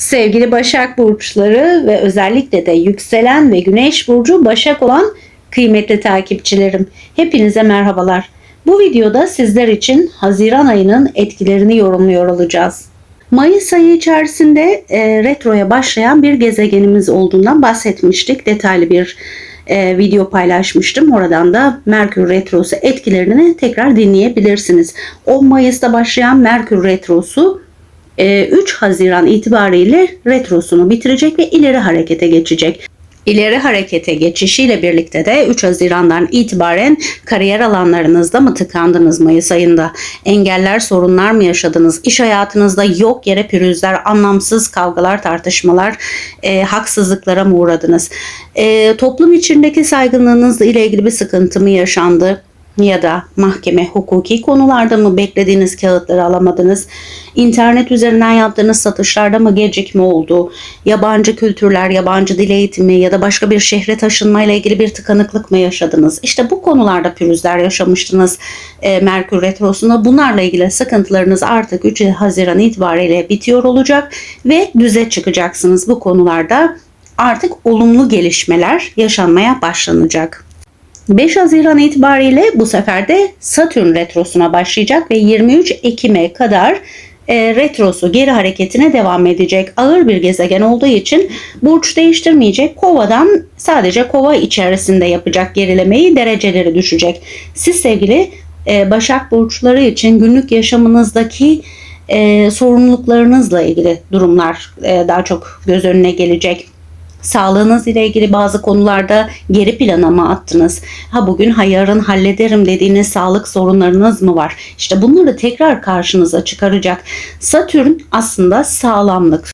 Sevgili Başak Burçları ve özellikle de yükselen ve güneş burcu Başak olan kıymetli takipçilerim. Hepinize merhabalar. Bu videoda sizler için Haziran ayının etkilerini yorumluyor olacağız. Mayıs ayı içerisinde e, retroya başlayan bir gezegenimiz olduğundan bahsetmiştik. Detaylı bir e, video paylaşmıştım. Oradan da Merkür Retrosu etkilerini tekrar dinleyebilirsiniz. 10 Mayıs'ta başlayan Merkür Retrosu 3 Haziran itibariyle retrosunu bitirecek ve ileri harekete geçecek. İleri harekete geçişiyle birlikte de 3 Haziran'dan itibaren kariyer alanlarınızda mı tıkandınız Mayıs ayında? Engeller, sorunlar mı yaşadınız? İş hayatınızda yok yere pürüzler, anlamsız kavgalar, tartışmalar, e, haksızlıklara mı uğradınız? E, toplum içindeki saygınlığınızla ile ilgili bir sıkıntı mı yaşandı? Ya da mahkeme hukuki konularda mı beklediğiniz kağıtları alamadınız? İnternet üzerinden yaptığınız satışlarda mı gecikme oldu? Yabancı kültürler, yabancı dil eğitimi ya da başka bir şehre taşınma ile ilgili bir tıkanıklık mı yaşadınız? İşte bu konularda pürüzler yaşamıştınız e, Merkür Retrosu'nda. Bunlarla ilgili sıkıntılarınız artık 3 Haziran itibariyle bitiyor olacak ve düze çıkacaksınız bu konularda. Artık olumlu gelişmeler yaşanmaya başlanacak. 5 Haziran itibariyle bu sefer de Satürn retrosuna başlayacak ve 23 Ekim'e kadar e, retrosu geri hareketine devam edecek. Ağır bir gezegen olduğu için burç değiştirmeyecek. Kova'dan sadece kova içerisinde yapacak gerilemeyi dereceleri düşecek. Siz sevgili e, Başak burçları için günlük yaşamınızdaki e, sorumluluklarınızla ilgili durumlar e, daha çok göz önüne gelecek. Sağlığınız ile ilgili bazı konularda geri plana mı attınız? Ha bugün ha yarın hallederim dediğiniz sağlık sorunlarınız mı var? İşte bunları tekrar karşınıza çıkaracak. Satürn aslında sağlamlık,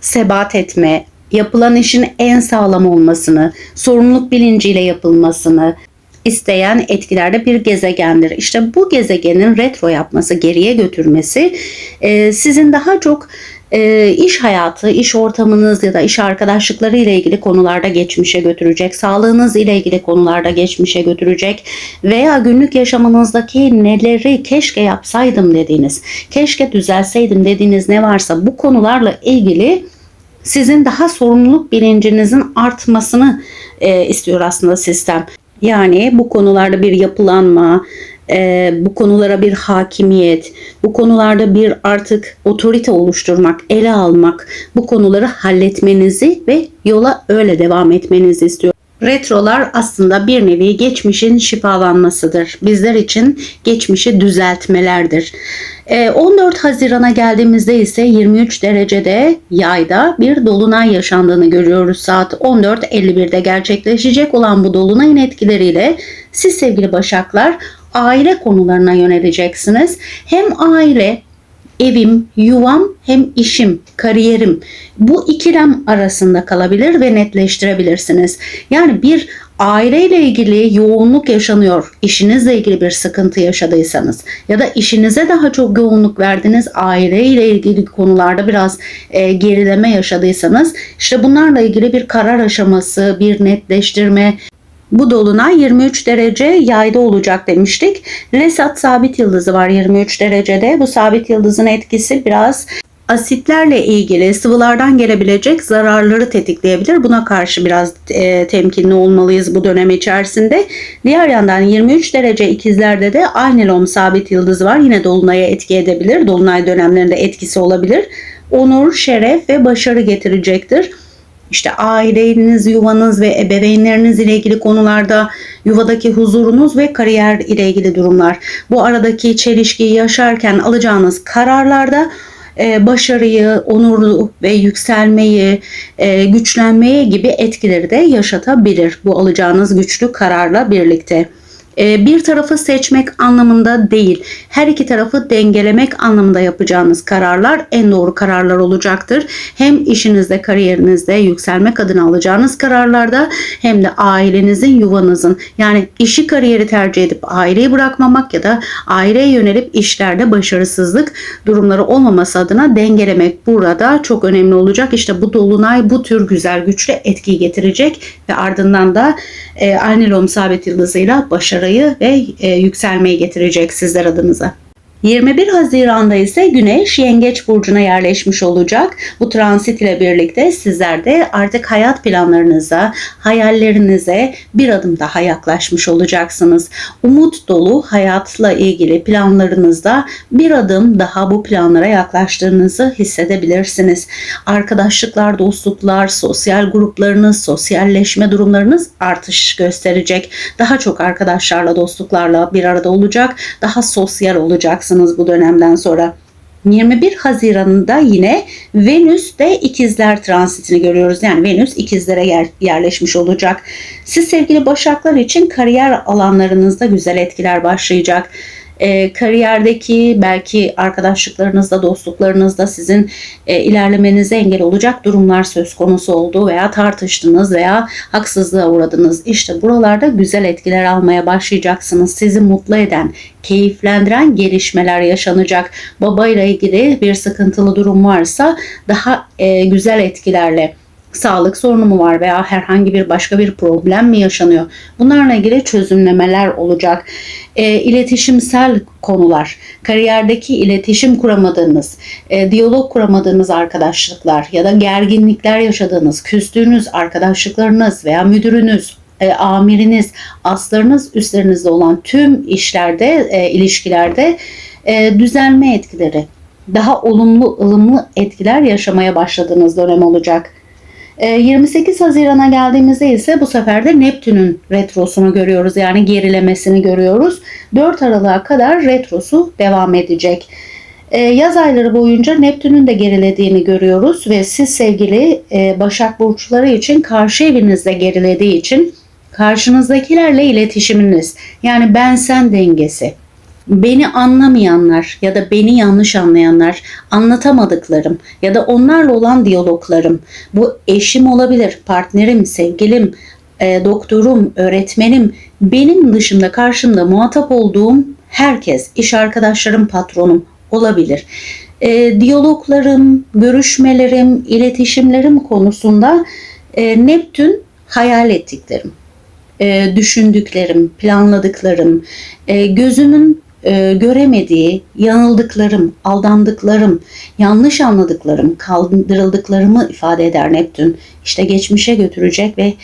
sebat etme, yapılan işin en sağlam olmasını, sorumluluk bilinciyle yapılmasını, isteyen etkilerde bir gezegendir. İşte bu gezegenin retro yapması, geriye götürmesi e, sizin daha çok e, iş hayatı, iş ortamınız ya da iş arkadaşlıkları ile ilgili konularda geçmişe götürecek, sağlığınız ile ilgili konularda geçmişe götürecek veya günlük yaşamınızdaki neleri keşke yapsaydım dediğiniz, keşke düzelseydim dediğiniz ne varsa bu konularla ilgili sizin daha sorumluluk bilincinizin artmasını e, istiyor aslında sistem. Yani bu konularda bir yapılanma, e, bu konulara bir hakimiyet, bu konularda bir artık otorite oluşturmak, ele almak, bu konuları halletmenizi ve yola öyle devam etmenizi istiyor. Retrolar aslında bir nevi geçmişin şifalanmasıdır. Bizler için geçmişi düzeltmelerdir. 14 Haziran'a geldiğimizde ise 23 derecede yayda bir dolunay yaşandığını görüyoruz. Saat 14.51'de gerçekleşecek olan bu dolunayın etkileriyle siz sevgili başaklar aile konularına yöneleceksiniz. Hem aile evim, yuvam hem işim, kariyerim bu ikilem arasında kalabilir ve netleştirebilirsiniz. Yani bir aileyle ilgili yoğunluk yaşanıyor, işinizle ilgili bir sıkıntı yaşadıysanız ya da işinize daha çok yoğunluk verdiniz, aileyle ilgili konularda biraz e, gerileme yaşadıysanız işte bunlarla ilgili bir karar aşaması, bir netleştirme, bu dolunay 23 derece yayda olacak demiştik. Resat sabit yıldızı var 23 derecede. Bu sabit yıldızın etkisi biraz asitlerle ilgili sıvılardan gelebilecek zararları tetikleyebilir. Buna karşı biraz e, temkinli olmalıyız bu dönem içerisinde. Diğer yandan 23 derece ikizlerde de Aynelom sabit yıldızı var. Yine dolunaya etki edebilir. Dolunay dönemlerinde etkisi olabilir. Onur, şeref ve başarı getirecektir işte aileniz, yuvanız ve ebeveynleriniz ile ilgili konularda yuvadaki huzurunuz ve kariyer ile ilgili durumlar. Bu aradaki çelişkiyi yaşarken alacağınız kararlarda e, başarıyı, onuru ve yükselmeyi, e, güçlenmeyi gibi etkileri de yaşatabilir bu alacağınız güçlü kararla birlikte. Ee, bir tarafı seçmek anlamında değil, her iki tarafı dengelemek anlamında yapacağınız kararlar en doğru kararlar olacaktır. Hem işinizde, kariyerinizde yükselmek adına alacağınız kararlarda hem de ailenizin, yuvanızın yani işi kariyeri tercih edip aileyi bırakmamak ya da aileye yönelip işlerde başarısızlık durumları olmaması adına dengelemek burada çok önemli olacak. İşte bu dolunay bu tür güzel güçlü etki getirecek ve ardından da e, Arnilom sabit yıldızıyla başarı başarıyı ve e, yükselmeyi getirecek sizler adınıza. 21 Haziran'da ise Güneş Yengeç burcuna yerleşmiş olacak. Bu transit ile birlikte sizler de artık hayat planlarınıza, hayallerinize bir adım daha yaklaşmış olacaksınız. Umut dolu hayatla ilgili planlarınızda bir adım daha bu planlara yaklaştığınızı hissedebilirsiniz. Arkadaşlıklar, dostluklar, sosyal gruplarınız, sosyalleşme durumlarınız artış gösterecek. Daha çok arkadaşlarla, dostluklarla bir arada olacak. Daha sosyal olacaksınız bu dönemden sonra. 21 Haziran'ında yine Venüs'te ikizler transitini görüyoruz. Yani Venüs ikizlere yer, yerleşmiş olacak. Siz sevgili Başaklar için kariyer alanlarınızda güzel etkiler başlayacak e, kariyerdeki belki arkadaşlıklarınızda, dostluklarınızda sizin e, ilerlemenize engel olacak durumlar söz konusu oldu veya tartıştınız veya haksızlığa uğradınız. İşte buralarda güzel etkiler almaya başlayacaksınız. Sizi mutlu eden, keyiflendiren gelişmeler yaşanacak. Babayla ilgili bir sıkıntılı durum varsa daha e, güzel etkilerle sağlık sorunu mu var veya herhangi bir başka bir problem mi yaşanıyor? Bunlarla ilgili çözümlemeler olacak. E, iletişimsel konular, kariyerdeki iletişim kuramadığınız, e, diyalog kuramadığınız arkadaşlıklar ya da gerginlikler yaşadığınız, küstüğünüz arkadaşlıklarınız veya müdürünüz, e, amiriniz, aslarınız üstlerinizde olan tüm işlerde, e, ilişkilerde e, düzelme etkileri, daha olumlu, ılımlı etkiler yaşamaya başladığınız dönem olacak. 28 ee, Haziran'a geldiğimizde ise bu sefer de Neptün'ün retrosunu görüyoruz. Yani gerilemesini görüyoruz. 4 Aralık'a kadar retrosu devam edecek. Ee, yaz ayları boyunca Neptün'ün de gerilediğini görüyoruz ve siz sevgili e, Başak Burçları için karşı evinizde gerilediği için karşınızdakilerle iletişiminiz yani ben sen dengesi beni anlamayanlar ya da beni yanlış anlayanlar, anlatamadıklarım ya da onlarla olan diyaloglarım, bu eşim olabilir, partnerim, sevgilim, e, doktorum, öğretmenim, benim dışında karşımda muhatap olduğum herkes, iş arkadaşlarım, patronum olabilir. E, diyaloglarım, görüşmelerim, iletişimlerim konusunda e, Neptün hayal ettiklerim, e, düşündüklerim, planladıklarım, e, gözümün e, göremediği yanıldıklarım, aldandıklarım, yanlış anladıklarım, kaldırıldıklarımı ifade eder Neptün. İşte geçmişe götürecek ve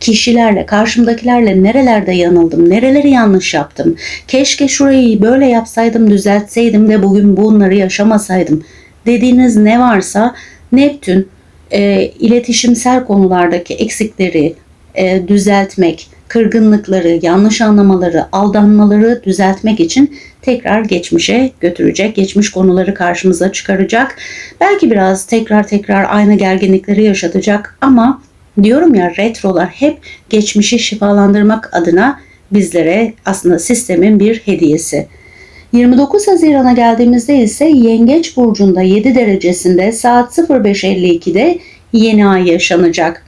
kişilerle, karşımdakilerle nerelerde yanıldım, nereleri yanlış yaptım, keşke şurayı böyle yapsaydım, düzeltseydim de bugün bunları yaşamasaydım dediğiniz ne varsa Neptün e, iletişimsel konulardaki eksikleri e, düzeltmek, kırgınlıkları, yanlış anlamaları, aldanmaları düzeltmek için tekrar geçmişe götürecek. Geçmiş konuları karşımıza çıkaracak. Belki biraz tekrar tekrar aynı gerginlikleri yaşatacak ama diyorum ya retrolar hep geçmişi şifalandırmak adına bizlere aslında sistemin bir hediyesi. 29 Haziran'a geldiğimizde ise Yengeç burcunda 7 derecesinde saat 05.52'de yeni ay yaşanacak.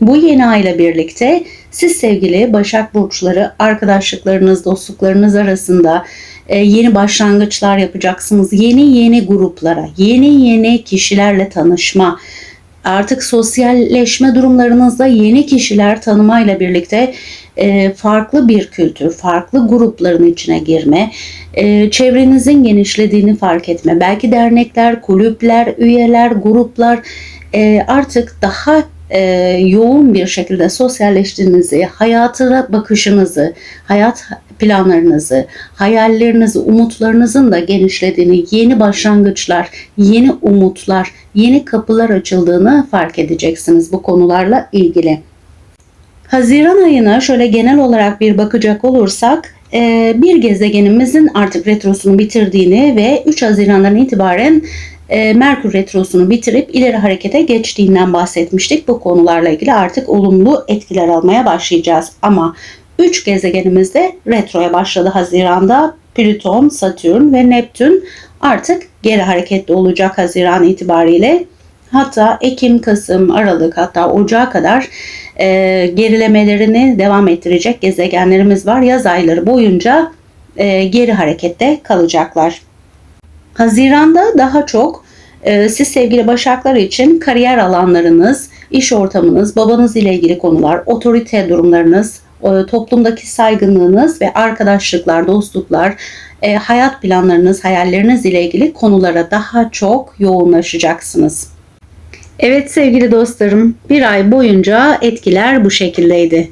Bu yeni ay ile birlikte siz sevgili Başak Burçları arkadaşlıklarınız, dostluklarınız arasında e, yeni başlangıçlar yapacaksınız. Yeni yeni gruplara, yeni yeni kişilerle tanışma, artık sosyalleşme durumlarınızda yeni kişiler tanımayla birlikte e, farklı bir kültür, farklı grupların içine girme, e, çevrenizin genişlediğini fark etme. Belki dernekler, kulüpler, üyeler, gruplar artık daha e, yoğun bir şekilde sosyalleştiğinizi, hayatına bakışınızı, hayat planlarınızı, hayallerinizi, umutlarınızın da genişlediğini, yeni başlangıçlar, yeni umutlar, yeni kapılar açıldığını fark edeceksiniz bu konularla ilgili. Haziran ayına şöyle genel olarak bir bakacak olursak e, bir gezegenimizin artık retrosunu bitirdiğini ve 3 Haziran'dan itibaren e, Merkür Retrosu'nu bitirip ileri harekete geçtiğinden bahsetmiştik. Bu konularla ilgili artık olumlu etkiler almaya başlayacağız. Ama 3 gezegenimiz de retroya başladı Haziran'da. Plüton, Satürn ve Neptün artık geri hareketli olacak Haziran itibariyle. Hatta Ekim, Kasım, Aralık hatta Ocağa kadar e, gerilemelerini devam ettirecek gezegenlerimiz var. Yaz ayları boyunca e, geri harekette kalacaklar. Haziranda daha çok e, siz sevgili başaklar için kariyer alanlarınız, iş ortamınız, babanız ile ilgili konular, otorite durumlarınız, e, toplumdaki saygınlığınız ve arkadaşlıklar, dostluklar, e, hayat planlarınız, hayalleriniz ile ilgili konulara daha çok yoğunlaşacaksınız. Evet sevgili dostlarım, bir ay boyunca etkiler bu şekildeydi.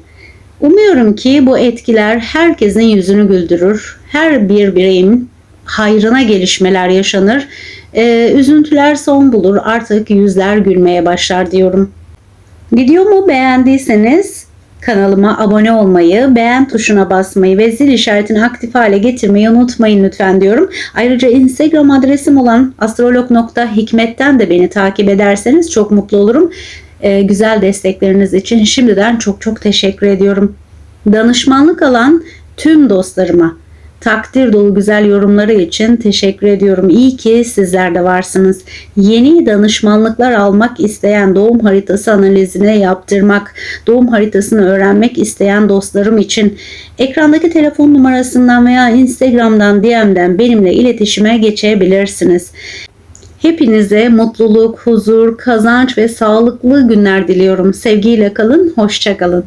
Umuyorum ki bu etkiler herkesin yüzünü güldürür. Her bir bireyin hayrına gelişmeler yaşanır. Ee, üzüntüler son bulur. Artık yüzler gülmeye başlar diyorum. Videomu beğendiyseniz kanalıma abone olmayı, beğen tuşuna basmayı ve zil işaretini aktif hale getirmeyi unutmayın lütfen diyorum. Ayrıca Instagram adresim olan astrolog.hikmet'ten de beni takip ederseniz çok mutlu olurum. Ee, güzel destekleriniz için şimdiden çok çok teşekkür ediyorum. Danışmanlık alan tüm dostlarıma takdir dolu güzel yorumları için teşekkür ediyorum. İyi ki sizler de varsınız. Yeni danışmanlıklar almak isteyen doğum haritası analizine yaptırmak, doğum haritasını öğrenmek isteyen dostlarım için ekrandaki telefon numarasından veya Instagram'dan DM'den benimle iletişime geçebilirsiniz. Hepinize mutluluk, huzur, kazanç ve sağlıklı günler diliyorum. Sevgiyle kalın, hoşça kalın.